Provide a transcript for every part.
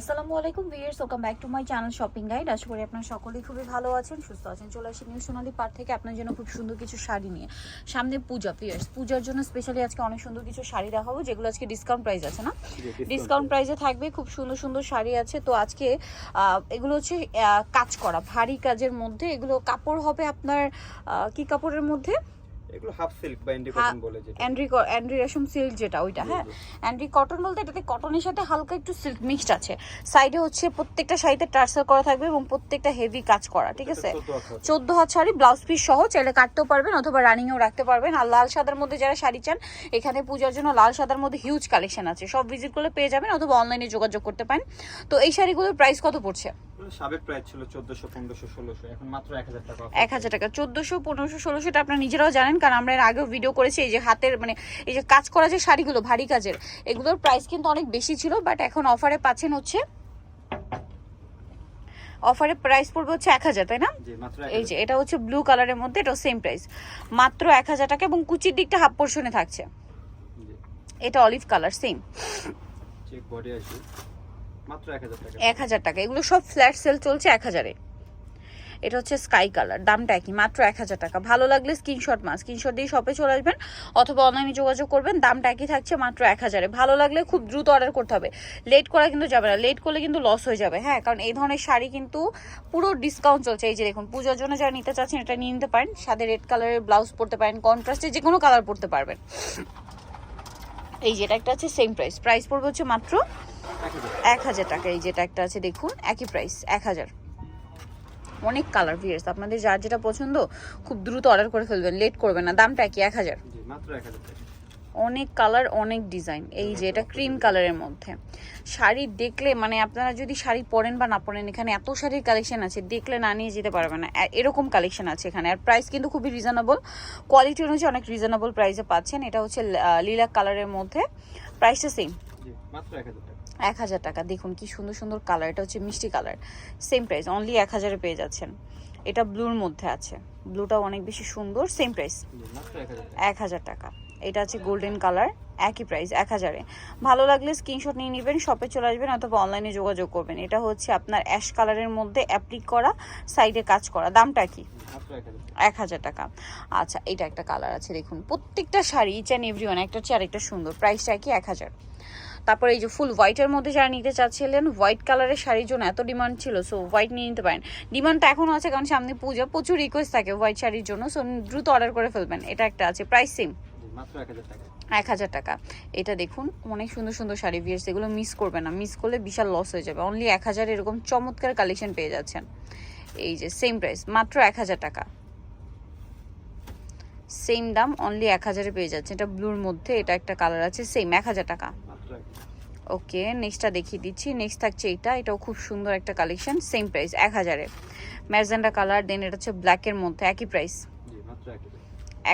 আসসালামু আলাইকুম viewers welcome back to my channel shopping guide আশা করি আপনারা সকলেই খুবই ভালো আছেন সুস্থ আছেন। চলে আসি নিউ সোনালি পার্ক থেকে আপনার জন্য খুব সুন্দর কিছু শাড়ি নিয়ে। সামনে পূজা ভিয়ার্স পূজার জন্য স্পেশালি আজকে অনেক সুন্দর কিছু শাড়ি দেখাবো যেগুলো আজকে ডিসকাউন্ট প্রাইস আছে না? ডিসকাউন্ট প্রাইসে থাকবে খুব সুন্দর সুন্দর শাড়ি আছে। তো আজকে এগুলো হচ্ছে কাজ করা ভারী কাজের মধ্যে। এগুলো কাপড় হবে আপনার কি কাপড়ের মধ্যে? এগুলো হাফ সিল্ক বা হ্যাঁ, কটন বলে যেটা। অ্যান্ড্রি ক- অ্যান্ড্রি রেশম সিল্ক যেটা ওইটা হ্যাঁ? অ্যান্ড্রি কটন বলতে এটাতে কটনের সাথে হালকা একটু সিল্ক মিক্সড আছে। সাইডে হচ্ছে প্রত্যেকটা শাড়িতে টার্সেল করা থাকবে এবং প্রত্যেকটা হেভি কাজ করা ঠিক আছে? চোদ্দ হাত শাড়ি। ব্লাউজ পিস সহ চাইলে কাটতেও পারবেন অথবা রানিংয়েও রাখতে পারবেন। আর লাল সাদার মধ্যে যারা শাড়ি চান এখানে পূজার জন্য লাল সাদার মধ্যে হিউজ কালেকশন আছে। সব ভিজিট করলে পেয়ে যাবেন অথবা অনলাইনে যোগাযোগ করতে পারেন। তো এই শাড়িগুলোর প্রাইস কত পড়ছে? সাবেক প্রাইস ছিল এখন মাত্র এক হাজার টাকা এটা আপনারা নিজেরাও জানেন কারণ আমরা এর আগেও ভিডিও করেছি এই যে হাতের মানে এই যে কাজ করা যে শাড়িগুলো ভারী কাজের এগুলোর প্রাইস কিন্তু অনেক বেশি ছিল বাট এখন অফারে পাচ্ছেন হচ্ছে অফারে প্রাইস পড়বে হচ্ছে এক হাজার তাই না? এই যে এটা হচ্ছে ব্লু কালারের মধ্যে এটাও সেম প্রাইস মাত্র এক হাজার টাকা এবং কুচির দিকটা হাফ পোর্শনে থাকছে। এটা অলিভ কালার সেম মাত্র এক হাজার টাকা। এক হাজার টাকা। এগুলো সব ফ্ল্যাট সেল চলছে এক হাজারে। এটা হচ্ছে স্কাই কালার দামটা একই, মাত্র এক হাজার টাকা। ভালো লাগলে স্ক্রিনশট মাস স্ক্রিনশট দিয়ে শপে চলে আসবেন অথবা অনলাইনে যোগাযোগ করবেন, দামটা একই থাকছে মাত্র এক হাজারে। ভালো লাগলে খুব দ্রুত অর্ডার করতে হবে। লেট করা কিন্তু যাবে না। লেট করলে কিন্তু লস হয়ে যাবে। হ্যাঁ কারণ এই ধরনের শাড়ি কিন্তু পুরো ডিসকাউন্ট চলছে। এই যে দেখুন, পুজোর জন্য যারা নিতে চাচ্ছেন, এটা নিয়ে নিতে পারেন। সাথে রেড কালারের ব্লাউজ পরতে পারেন কন্ট্রাস্টে যে কোনো কালার পরতে পারবেন। এই যেটা একটা আছে সেম প্রাইস প্রাইস পড়বে হচ্ছে মাত্র এক হাজার। টাকা। এই যেটা একটা আছে দেখুন একই প্রাইস এক হাজার। অনেক কালার ভিয়ার্স আপনাদের যার যেটা পছন্দ খুব দ্রুত অর্ডার করে ফেলবেন লেট করবেন না দামটা কি এক হাজার। মাত্র এক হাজার অনেক কালার অনেক ডিজাইন। এই যে এটা ক্রিম কালারের মধ্যে। শাড়ি দেখলে মানে আপনারা যদি শাড়ি পরেন বা না পরেন এখানে এত শাড়ির কালেকশন আছে দেখলে না নিয়ে যেতে পারবে না। এরকম কালেকশন আছে এখানে। আর প্রাইস কিন্তু খুবই রিজনেবল কোয়ালিটি অনুযায়ী অনেক রিজনেবল প্রাইসে পাচ্ছেন। এটা হচ্ছে লিলাক কালারের মধ্যে। প্রাইসটা সেম মাত্র এক হাজার টাকা। এক হাজার টাকা। দেখুন কি সুন্দর সুন্দর কালার এটা হচ্ছে মিষ্টি কালার সেম প্রাইস অনলি এক হাজারে পেয়ে যাচ্ছেন। এটা ব্লুর মধ্যে আছে। ব্লুটাও অনেক বেশি সুন্দর সেম প্রাইস এক হাজার টাকা। এটা আছে গোল্ডেন কালার একই প্রাইস এক হাজারে। ভালো লাগলে স্ক্রিনশট নিয়ে নেবেন শপে চলে আসবেন অথবা অনলাইনে যোগাযোগ করবেন। এটা হচ্ছে আপনার অ্যাশ কালারের মধ্যে অ্যাপ্লিক করা সাইডে কাজ করা। দামটা কি? এক হাজার টাকা। আচ্ছা এটা একটা কালার আছে, দেখুন। প্রত্যেকটা sari each and every one একটা হচ্ছে আরেকটা সুন্দর। প্রাইসটা কি? এক হাজার। তারপরে এই যে ফুল হোয়াইটের মধ্যে যারা নিতে চাচ্ছিলেন হোয়াইট কালারের শাড়ির জন্য এত ডিমান্ড ছিল সো হোয়াইট নিয়ে নিতে পারেন। ডিমান্ডটা এখনও আছে, কারণ সামনে পূজা, প্রচুর রিকোয়েস্ট থাকে হোয়াইট শাড়ির জন্য সো দ্রুত অর্ডার করে ফেলবেন। এটা একটা আছে প্রাইস সেম এক হাজার টাকা। এটা দেখুন অনেক সুন্দর সুন্দর শাড়ি ভিয়ার্স এগুলো মিস করবে না। মিস করলে বিশাল লস হয়ে যাবে। অনলি এক হাজার এরকম চমৎকার কালেকশন পেয়ে যাচ্ছেন। এই যে সেম প্রাইস মাত্র এক হাজার টাকা। সেম দাম অনলি এক হাজারে পেয়ে যাচ্ছে এটা ব্লুর মধ্যে এটা একটা কালার আছে সেম এক হাজার টাকা। ওকে নেক্সটটা দেখিয়ে দিচ্ছি। নেক্সট থাকছে এটা। এটাও খুব সুন্দর একটা কালেকশন সেম প্রাইস এক হাজারে। ম্যাজেন্ডা কালার দেন এটা হচ্ছে ব্ল্যাকের মধ্যে একই প্রাইস মাত্র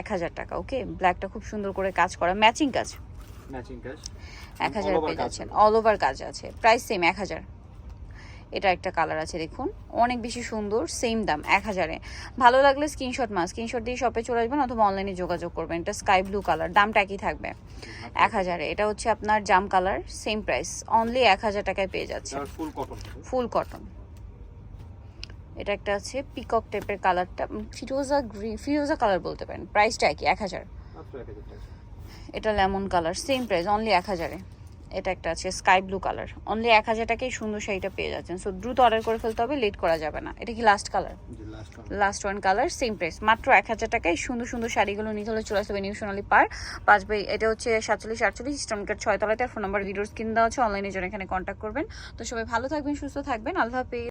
এক হাজার টাকা ওকে? ব্ল্যাকটা খুব সুন্দর করে কাজ করা ম্যাচিং কাজ। ম্যাচিং ক্যাশ এক হাজার পেয়ে যাচ্ছেন অল ওভার কাজ আছে প্রাইস সেম এক হাজার। এটা একটা কালার আছে দেখুন। অনেক বেশি সুন্দর সেম দাম এক হাজারে। ভালো লাগলে স্ক্রিনশট মাস স্ক্রিনশট দিয়ে শপে চলে আসবেন অথবা অনলাইনে যোগাযোগ করবেন এটা স্কাই ব্লু কালার দামটা একই থাকবে। এক হাজারে এটা হচ্ছে আপনার জাম কালার সেম প্রাইস অনলি এক হাজার টাকায় পেয়ে যাচ্ছে। ফুল কটন ফুল কটন এটা একটা আছে পিকক টাইপের কালারটা ফিরোজা গ্রিন ফিরোজা কালার বলতে পারেন। প্রাইসটা একই এক হাজার। এটা lemon colour same price only এক হাজারে। এটা একটা আছে স্কাই ব্লু কালার অনলি এক হাজার টাকায় সুন্দর শাড়িটা পেয়ে যাচ্ছেন। সো দ্রুত অর্ডার করে ফেলতে হবে লেট করা যাবে না। এটা কি last colour last one colour same price মাত্র এক হাজার টাকায় সুন্দর সুন্দর শাড়িগুলো নিতে হলে চলে আসবে নিউ সোনালি পার পাঁচ বাই এটা হচ্ছে সাতচল্লিশ আটচল্লিশ স্টোনকার ছয় তলাতে ফোন নাম্বার ভিডিওস কিনে দেওয়া আছে অনলাইনে জন্য এখানে কন্ট্যাক্ট করবেন। তো সবাই ভালো থাকবেন সুস্থ থাকবেন। আল্লাহ হাফেজ।